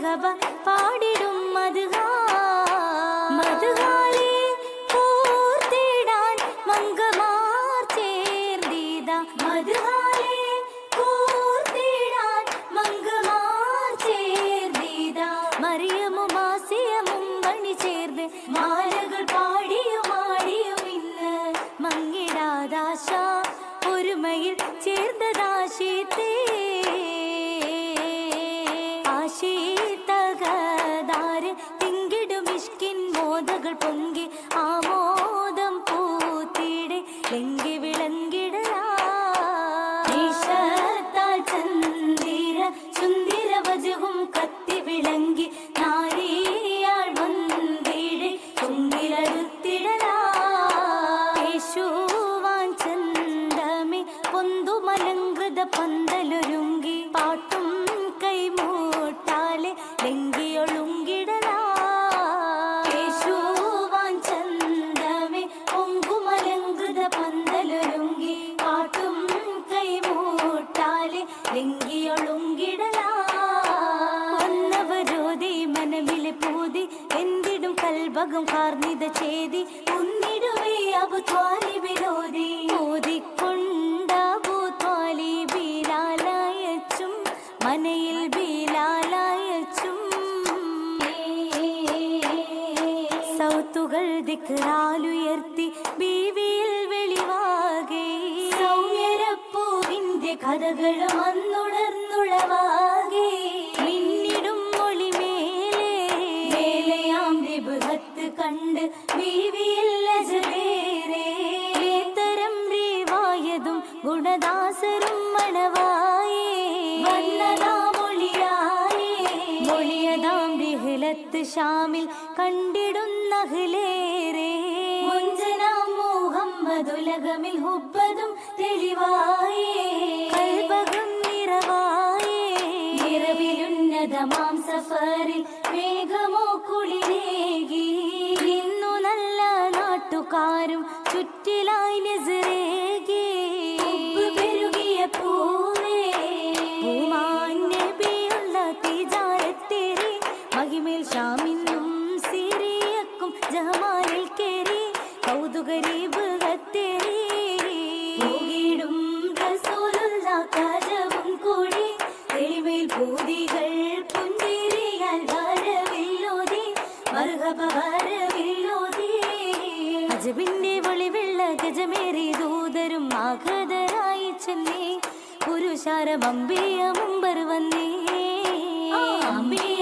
மதுகப பாடிடும் மதுகா மதுகாலே கூர்த்திடான் மங்கமார் சேர்ந்தீதா மதுகாலே கூர்த்திடான் மங்கமார் சேர்ந்தீதா மரியமும் ஆசியமும் மணி சேர்ந்து மாலகள் பாடியும் ஆடியும் ഇല്ല മങ്ങിടാതാശ ഒരുമയിൽ ചേർന്നതാശയത്തേ പന്തലിത പന്തലൊരുങ്കി പാട്ടും കൈമൂട്ടാലെ ലെങ്കിയൊളുങ്കിടലാ. യേശുവാൻ ചന്തമേ പൊങ്കുമലങ്കൃത പന്തലൊരുങ്കി പാട്ടും കൈമൂട്ടാലെ ലെങ്കിയൊളുങ്കിടലാ. ഒന്നവരോതി മനമിലെ പൂതി എന്തിടും കൽഭകം കാർണിത ചേതി ഉന്നിടുവേ അബുദ്വാരി വിരോധി മോദിക്കൊണ്ട് മനയിൽ ബീലാലയച്ചും സൗത്തുകൾ ദിക്റാലുയർത്തി ബീവിയിൽ വെളിവാകെ. സൗമ്യരപ്പൂവിന്റെ കഥകൾ വന്നുണർന്നുളവാകെ ബിഹിലത്ത് ഷാമിൽ കണ്ടിടുന്ന അഹ്ലേറെ മുഹമ്മദുലകമിൽ ഹുബ്ബതും തെളിവായേ. കൽബകം നിറവായേ. നിറവിലുന്നതമാം സഫറിൽ മേഘമോ കുളിരേകി. ഇന്നു നല്ല നാട്ടുകാരും ചുറ്റിലായി നസറേകി മഹിമേൽ ഷാമിന്നും സിറിയക്കും ജമാലിൽ കേറി കൗതുകരീബ് കത്തേറി പോകിടും റസൂലുള്ള കാജവും കൂടി തെളിമേൽ പൂതികൾ പുഞ്ചിരിയാൽ വരവില്ലോതി മർഹബ വരവില്ലോതി അജബിന്റെ വെളിവെള്ള ഗജമേറി ദൂതരും ആഘതരായി ചെന്നേ പുരുഷാരം അമ്പിയ മുമ്പർ വന്നേ അമ്പിയ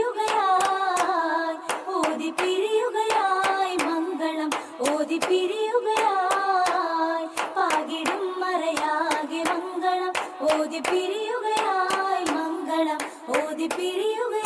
മറയാകെ മംഗളം